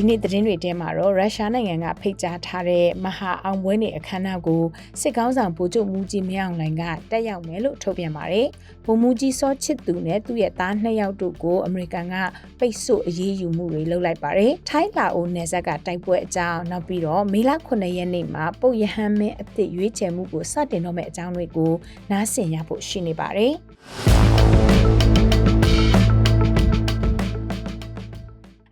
ဒီနေ့သတင်းတွေထဲမှာတော့ရုရှားနိုင်ငံကဖိတ်ကြားထားတဲ့မဟာအောင်ပွဲနေအခမ်းအနားကိုစစ်ကောင်းဆောင်ဗိုလ်ချုပ်မူကြီးမင်းအောင်လှိုင်ကတက်ရောက်မယ်လို့ထုတ်ပြန်ပါတယ်။ဗိုလ်မူကြီးစောချစ်သူနဲ့သူ့ရဲ့သားနှစ်ယောက်တို့ကိုအမေရိကန်ကပိတ်ဆို့အရေးယူမှုတွေလုပ်လိုက်ပါတယ်။ထိုင်းလာအိုနယ်စပ်ကတိုက်ပွဲအကြောင်းနောက်ပြီးတော့မေလ9ရက်နေ့မှာပုတ်ရဟန်းမင်းအစ်စ်ရွေးချယ်မှုကိုစတင်တော့မယ့်အကြောင်းတွေကိုနားဆင်ရဖို့ရှိနေပါတယ်။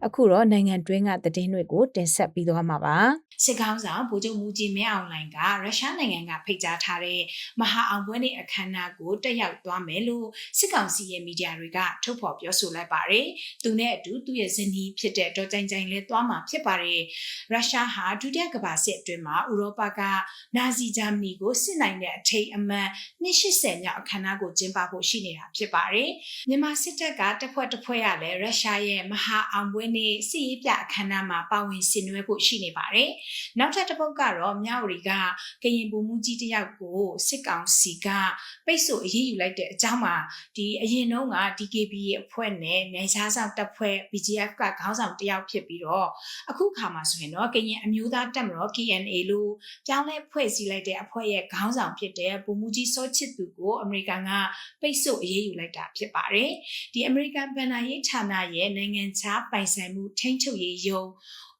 အခုတော့နိုင်ငံတွင်းကသတင်းတွေကိုတင်ဆက်ပြီးသွားမှာပါစစ်ကောင်းဆောင်ဗိုလ်ချုပ်မူကြီးမင်းအောင်လှိုင်ကရုရှားနိုင်ငံကဖိတ်ကြားထားတဲ့မဟာအောင်ပွဲနေ့အခမ်းအနားကိုတက်ရောက်သွားမယ်လို့စစ်ကောင်စီရဲ့မီဒီယာတွေကထုတ်ဖော်ပြောဆိုလိုက်ပါတယ်။သူနဲ့အတူသူ့ရဲ့ဇနီးဖြစ်တဲ့ဒေါ်ကြိုင်ကြိုင်လည်းသွားမှာဖြစ်ပါတယ်။ရုရှားဟာဒုတိယကမ္ဘာစစ်အတွင်းမှာဥရောပကနာဇီဂျာမနီကိုစစ်နိုင်တဲ့အထိတ်အမှန်280မြောက်အခမ်းအနားကိုကျင်းပဖို့ရှိနေတာဖြစ်ပါတယ်။မြန်မာစစ်တပ်ကတစ်ဖွဲ့တစ်ဖွဲ့ရလဲရုရှားရဲ့မဟာအောင်ပွဲနေ့စစ်ရေးပြအခမ်းအနားမှာပါဝင်ဆင်နွှဲဖို့ရှိနေပါတယ်။နောက်ထပ်တစ်ပုတ်ကတော့မြဝတီကကရင်ပုံမှုကြီးတယောက်ကိုစစ်ကောင်စီကပိတ်ဆို့အရေးယူလိုက်တဲ့အကြောင်းမှာဒီအရင်တုန်းက DKB ရဲ့အဖွဲ့နဲ့နိုင်ရှားဆောင်တပ်ဖွဲ့ BGF ကခေါင်းဆောင်တယောက်ဖြစ်ပြီးတော့အခုခါမှာဆိုရင်တော့ကရင်အမျိုးသားတပ်မတော် KNA လို့ပြောင်းလဲဖွဲ့စည်းလိုက်တဲ့အဖွဲ့ရဲ့ခေါင်းဆောင်ဖြစ်တဲ့ပုံမှုကြီးစောချစ်သူကိုအမေရိကန်ကပိတ်ဆို့အရေးယူလိုက်တာဖြစ်ပါတယ်ဒီအမေရိကန်ဗန်နာရေးဌာနရဲ့နိုင်ငံခြားပိုင်ဆိုင်မှုထိန်းချုပ်ရေးယုံ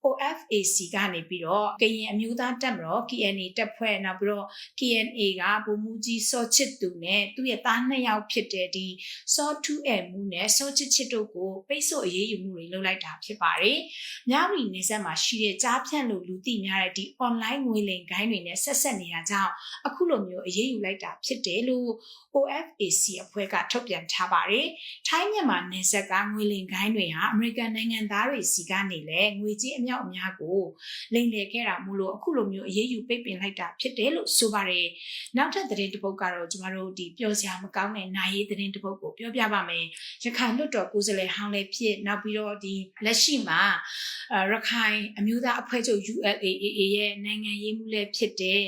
OFAC ကနေပြီးတော့ကရင်အမျိုးသားတပ်မတော် KNA တပ်ဖွဲ့နောက်ပြီးတော့ KNA ကဗိုလ်မှူးကြီးစောချစ်သူနဲ့သူ့ရဲ့သားနှစ်ယောက်ဖြစ်တဲ့ဒီစောထူးအဲမှုနဲ့စောချစ်ချစ်တို့ကိုပိတ်ဆို့အရေးယူမှုတွေလုပ်လိုက်တာဖြစ်ပါတယ်။မြရီနေဆက်မှာရှိတဲ့ကြားဖြန့်လို့လူသိများတဲ့ဒီ online ငွေလိမ်ဂိုင်းတွေနဲ့ဆက်ဆက်နေတာကြောင့်အခုလိုမျိုးအရေးယူလိုက်တာဖြစ်တယ်လို့ OFAC အဖွဲ့ကထုတ်ပြန်ထားပါတယ်။ထိုင်းမြန်မာနယ်စပ်ကငွေလိမ်ဂိုင်းတွေဟာအမေရိကန်နိုင်ငံသားတွေစီကနေလည်းငွေကြေးအမြောက်အများကိုလိမ်လည်ခဲ့တာမို့လို့အခုလိုမျိုးအရေးယူပိတ်ပင်လိုက်တာဖြစ်တယ်လို့ဆိုပါတယ်။နောက်ထပ်သတင်းတစ်ပုဒ်ကတော့ကျမတို့ဒီပြောစရာမကောင်းတဲ့နိုင်ရေးသတင်းတစ်ပုဒ်ကိုပြောပြပါမယ်။ရခိုင်လွတ်တော်ကိုယ်စားလှယ်ဟောင်းလည်းဖြစ်နောက်ပြီးတော့ဒီလက်ရှိမှာရခိုင်အမျိုးသားအဖွဲ့ချုပ် ULAA ရဲ့နိုင်ငံရေးမှုလည်းဖြစ်တဲ့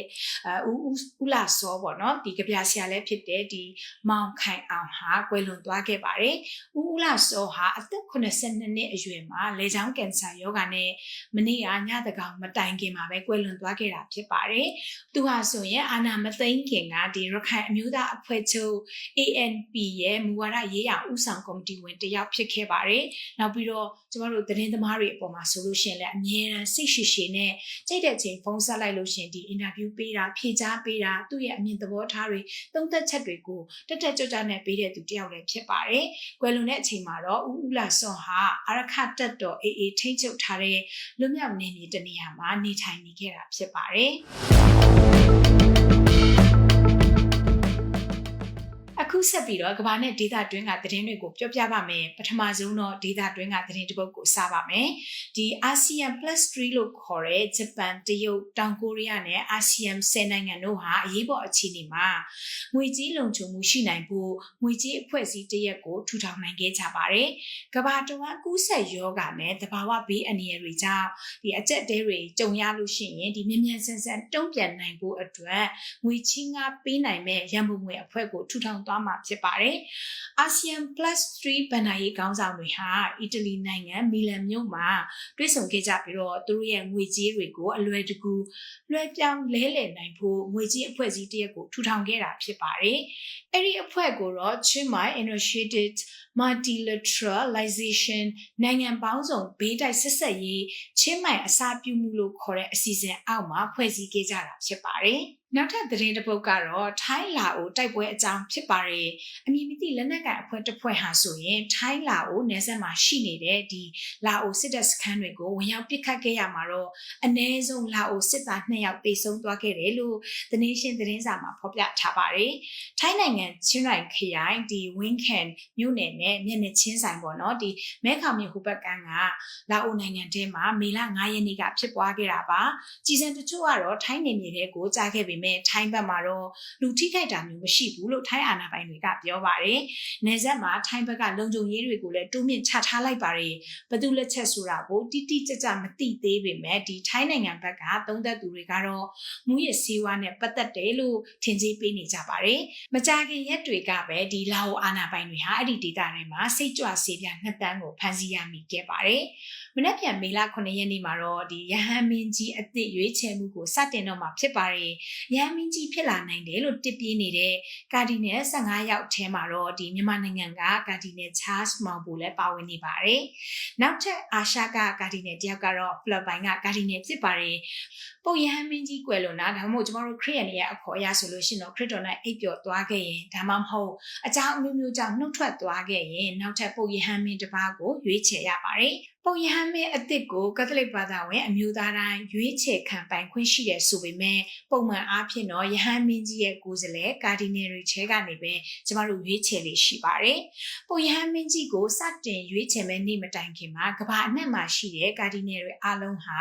ဦးဦးလာစောပေါ့နော်ဒီကြပြဆရာလည်းဖြစ်တဲ့ဒီမောင်ခိုင်အောင်ဟာကွယ်လွန်သွားခဲ့ပါတယ်။ဦးဦးလာစောဟာအသက်82နှစ်အရွယ်မှာလေကြောင်းကင်ဆာရောဂါနဲ့မနေ့ကညတကောင်မတိုင်ခင်မှာပဲကွယ်လွန်သွားခဲ့တာဖြစ်ပါတယ်။သူဟာဆိုရင်အာနာမသိန်းခင်ကဒီရခိုင်အမျိုးသားအဖွဲ့ချုပ် ANP ရဲ့မူဝါဒရေးရာဥဆောင်ကော်မတီဝင်တယောက်ဖြစ်ခဲ့ပါတယ်။နောက်ပြီးတော့ကျမတို့သတင်းသမားတွေအပေါ်မှာဆိုလို့ရှိရင်လည်းအမြဲတမ်းစိတ်ရှိရှိနဲ့ကြိတ်တဲ့ချိန်ဖုန်းဆက်လိုက်လို့ရှိရင်ဒီအင်တာဗျူးပေးတာဖြေကြားပေးတာသူ့ရဲ့အမြင်သဘောထားတွေသုံးသက်ချက်တွေကိုတက်တက်ကြွကြွနဲ့ပေးတဲ့သူတယောက်လည်းဖြစ်ပါတယ်။ကွယ်လွန်တဲ့အချိန်မှာတော့ဦးဦးလာစောဟာအရခတက်တော်အေးအေးထိမ့်ချုပ်ထားတဲ့လွတ်မြောက်နေမြေတနေရာမှာနေထိုင်နေခဲ့တာဖြစ်ပါတယ် ပြီးတော့ကဘာနဲ့ဒေတာတွင်းကသတင်းတွေကိုပြောပြပါမယ်ပထမဆုံးတော့ဒေတာတွင်းကသတင်းတစ်ပုဒ်ကိုစပါမယ်ဒီ ASEAN Plus 3လို့ခေါ်တဲ့ဂျပန်တရုတ်တောင်ကိုရီးယားနဲ့ ASEAN 10နိုင်ငံတို့ဟာအရေးပေါ်အခြေအနေမှာငွေကြေးလုံခြုံမှုရှိနိုင်ဖို့ငွေကြေးအဖွဲ့အစည်းတရက်ကိုထူထောင်နိုင်ခဲ့ကြပါတယ်ကဘာတဝမ်းကူးဆက်ယောဂနဲ့တဘာဝဘေးအန္တရာယ်တွေကြောင့်ဒီအကျက်တဲတွေကြုံရလို့ရှိရင်ဒီမြ мян ဆန်းဆန်းတုံ့ပြန်နိုင်ဖို့အတွက်ငွေချင်းကားပေးနိုင်မဲ့ရန်ပုံငွေအဖွဲ့ကိုထူထောင်သွားမှာဖြစ် ပါတယ်။ ASEAN Plus 3ဘဏ္ဍာရေးခေါင်းဆောင်တွေဟာအီတလီနိုင်ငံမီလန်မြို့မှာတွေ့ဆုံခဲ့ကြပြီးတော့သူတို့ရဲ့ငွေကြေးတွေကိုအလွယ်တကူလွှဲပြောင်းလဲလှယ်နိုင်ဖို့ငွေကြေးအဖွဲ့အစည်းတရက်ကိုထူထောင်ခဲ့တာဖြစ်ပါတယ်။အဲ့ဒီအဖွဲ့ကိုတော့ Chimay Initiated Multilateralization နိုင်ငံပေါင်းစုံဘေးတိုက်ဆက်ဆက်ရေးချင်းမိုင်အစာပြုမှုလို့ခေါ်တဲ့အစီအစဉ်အောက်မှာဖွဲ့စည်းခဲ့ကြတာဖြစ်ပါတယ်။ နောက်ထပ်သတင်းတစ်ပုဒ်ကတော့ထိုင်းလာအိုတိုက်ပွဲအကြောင်းဖြစ်ပါတယ်။အမည်မသိလက်နက်ကန်အဖွဲ့တစ်ဖွဲ့ဟာဆိုရင်ထိုင်းလာအိုနယ်စပ်မှာရှိနေတဲ့ဒီလာအိုစစ်တပ်စခန်းတွေကိုဝင်ရောက်ပစ်ခတ်ခဲ့ရမှာတော့အ ਨੇ ဆုံးလာအိုစစ်သား2ယောက်တေဆုံးသွားခဲ့တယ်လို့ The Nation သတင်းစာမှာဖော်ပြထားပါတယ်။ထိုင်းနိုင်ငံချင်းရိုင်ခရိုင်ဒီ Wincan မြို့နယ်နဲ့မျက်နှာချင်းဆိုင်ပေါ့နော်ဒီမဲခေါင်မြို့ဟိုဘက်ကန်းကလာအိုနိုင်ငံထဲမှာမေလ9ရက်နေ့ကဖြစ်ပွားခဲ့တာပါ။ကြီးစံတချို့ကတော့ထိုင်းနေမြေတွေကိုကြားခဲ့ပေမဲ့ထိုင်းဘက်မှာတော့လူထိခိုက်တာမျိုးမရှိဘူးလို့ထိုင်းအာဏာပိုင်တွေကပြောပါတယ်။နေဆက်မှာထိုင်းဘက်ကလုံခြုံရေးတွေကိုလည်းတိုးမြင့်ချထားလိုက်ပါတယ်။ဘသူလက်ချက်ဆိုတာကိုတိတိကျကျမသိသေးပေမဲ့ဒီထိုင်းနိုင်ငံဘက်ကသုံးသက်သူတွေကတော့မူရစေဝါနဲ့ပတ်သက်တယ်လို့ထင်ကြီးပေးနေကြပါတယ်။မကြာခင်ရက်တွေကပဲဒီလာအိုအာဏာပိုင်တွေဟာအဲ့ဒီဒေသတွေမှာစိတ်ကြွစေပြနှစ်တန်းကိုဖမ်းဆီးရမိခဲ့ပါတယ်။မနက်ဖြန်မေလ9ရက်နေ့မှာတော့ဒီရဟန်းမင်းကြီးအသစ်ရွေးချယ်မှုကိုစတင်တော့မှာဖြစ်ပါတယ်။ရဟန်းမင်းကြီးဖြစ်လာနိုင်တယ်လို့တစ်ပြေးနေတဲ့ကာဒီနယ်15ယောက်ထဲမှာတော့ဒီမြန်မာနိုင်ငံကကာဒီနယ် Charles မောင်ဘူလည်းပါဝင်နေပါတယ်။နောက်ထပ်အာရှကကာဒီနယ်တယောက်ကတော့ဖလစ်ပိုင်ကကာဒီနယ်ဖြစ်ပါတယ်။ပုံရဟန်းမင်းကြီးကွယ်လွန်တာဒါမှမဟုတ်ကျမတို့ခရစ်ယာန်ရဲ့အခေါ်အရဆိုလို့ရှိရင်တော့ခရစ်တော်နဲ့အိပ်ပျော်သွားခဲ့ရင်ဒါမှမဟုတ်အကြောင်းအမျိုးမျိုးကြောင့်နှုတ်ထွက်သွားခဲ့ရင်နောက်ထပ်ပုံရဟန်းမင်းတစ်ပါးကိုရွေးချယ်ရပါတယ်။ပုံရဟန်းမင်းအစ်စ်ကိုကက်သလစ်ဘာသာဝင်အမျိုးသားတိုင်းရွေးချယ်ခံပိုင်ခွင့်ရှိတယ်ဆိုပေမဲ့ပုံမှန်အားဖြင့်တော့ယဟန်မင်းကြီးရဲ့ကိုယ်စားလှယ်ကာဒီနယ်တွေချဲကနေပဲကျမတို့ရွေးချယ်လေးရှိပါတယ်။ပုံရဟန်းမင်းကြီးကိုစတင်ရွေးချယ်မဲ့နေ့မတိုင်ခင်မှာကဘာအနှံ့မှာရှိတဲ့ကာဒီနယ်တွေအားလုံးဟာ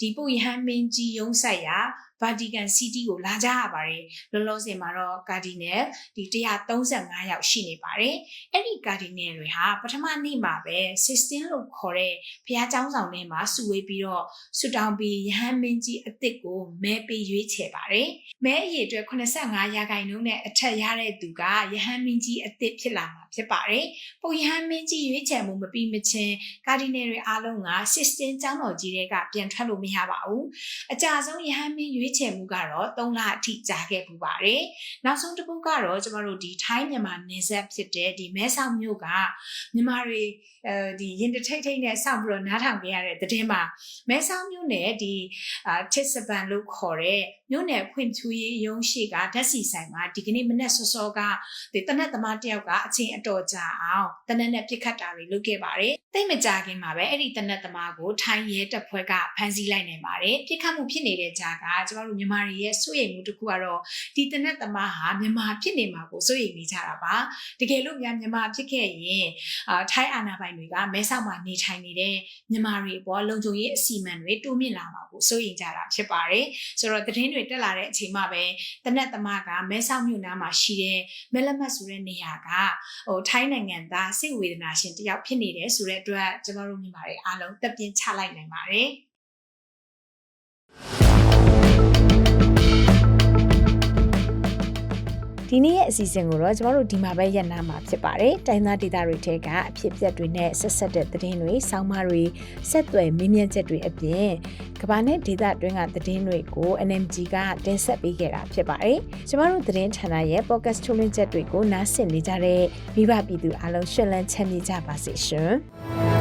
ဒီပုံရဟန်းမင်းကြီးရုံးဆိုင်ရာ Vatican City ကိုလာကြရပါတယ်လောလောဆယ်မှာတော့ Cardinal ဒီ135ယောက်ရှိနေပါတယ်အဲ့ဒီ Cardinal တွေဟာပထမနေ့မှာပဲ Sistine လို့ခေါ်တဲ့ဘုရားကျောင်းဆောင်ထဲမှာစုဝေးပြီးတော့ဆုတောင်းပြီးယဟန်မင်းကြီးအစ်စ်ကိုမဲပေးရွေးချယ်ပါတယ်မဲအရေအတွက်85ရာခိုင်နှုန်းနဲ့အထက်ရတဲ့သူကယဟန်မင်းကြီးအစ်စ်ဖြစ်လာမှာဖြစ်ပါတယ်ပုပ်ယဟန်မင်းကြီးရွေးချယ်မှုမပြီးမချင်းကာဒီနယ်တွေအားလုံးက Sistine ကျောင်းတော်ကြီးတွေကပြန်ထွက်လို့မရပါဘူးအကြဆုံးယဟန်မင်းရွေးချယ်မှုကတော့3လအထိကြာခဲ့ပူပါတယ်နောက်ဆုံးတစ်ခုကတော့ကျမတို့ဒီထိုင်းမြန်မာနယ်စပ်ဖြစ်တဲ့ဒီမဲဆောက်မြို့ကမြန်မာတွေအဲဒီရင်တထိတ်ထိတ်နဲ့စောင့်ပြီးတော့နားထောင်ကြရတဲ့သတင်းမှာမဲဆောက်မြို့နယ်ဒီအာချစ်စပန်လို့ခေါ်တဲ့မြို့နယ်ဖွံ့ဖြိုးရေးရုံးရှိကဓာတ်စီဆိုင်မှာဒီကနေ့မနက်စောစောကဒီတနက်သမားတယောက်ကအချင်းအတော်ကြာအောင်တနက်နဲ့ပြစ်ခတ်တာတွေလုပ်ခဲ့ပါတယ်။တိတ်မကြခင်မှာပဲအဲ့ဒီတနက်သမားကိုထိုင်းရဲတပ်ဖွဲ့ကဖမ်းဆီးလိုက်နိုင်ပါတယ်။ပြစ်ခတ်မှုဖြစ်နေတဲ့ကြားကကျမတို့မြန်မာတွေရဲ့စိုးရိမ်မှုတစ်ခုကတော့ဒီတနက်သမားဟာမြန်မာဖြစ်နေမှာကိုစိုးရိမ်နေကြတာပါ။တကယ်လို့များမြန်မာဖြစ်ခဲ့ရင်အာထိုင်းအာဏာပိုင်တွေကမဲဆောက်မှာနေထိုင်နေတဲ့မြန်မာတွေအပေါ်လုံခြုံရေးအစီအမံတွေတိုးမြင့်လာမှာကိုစိုးရိမ်ကြတာဖြစ်ပါတယ်။ဆိုတော့သတင်းတွေတက်လာတဲ့အချိန်မှာပဲတနက်သမားကမဲဆောက်မြို့နားမှာရှိတဲ့မဲလမတ်ဆိုတဲ့နေရာကဟိုထိုင်းနိုင်ငံသားစိတ်ဝေဒနာရှင်တယောက်ဖြစ်နေတယ်ဆိုတဲ့အတွက်ကျွန်တော်တို့မြန်မာတွေအားလုံးတက်ပြင်းချလိုက်နိုင်ပါတယ်။ ဒီနေ့ရဲ့အစီအစဉ်ကိုတော့ကျမတို့ဒီမှာပဲရပ်နာမှာဖြစ်ပါတယ်။တိုင်းသားဒေသတွေထဲကအဖြစ်အပျက်တွေနဲ့ဆက်ဆက်တဲ့သတင်းတွေ၊ဆောင်းပါးတွေဆက်သွယ်မင်းမြတ်ချက်တွေအပြင်ကမ္ဘာနဲ့ဒေသတွင်းကသတင်းတွေကို NMG ကတင်ဆက်ပေးခဲ့တာဖြစ်ပါတယ်။ကျမတို့သတင်းဌာနရဲ့ podcast ထုတ်လွှင့်ချက်တွေကိုနားဆင်နေကြတဲ့မိဘပြည်သူအားလုံးရှင်လန်းချမ်းမြေ့ကြပါစေရှင်။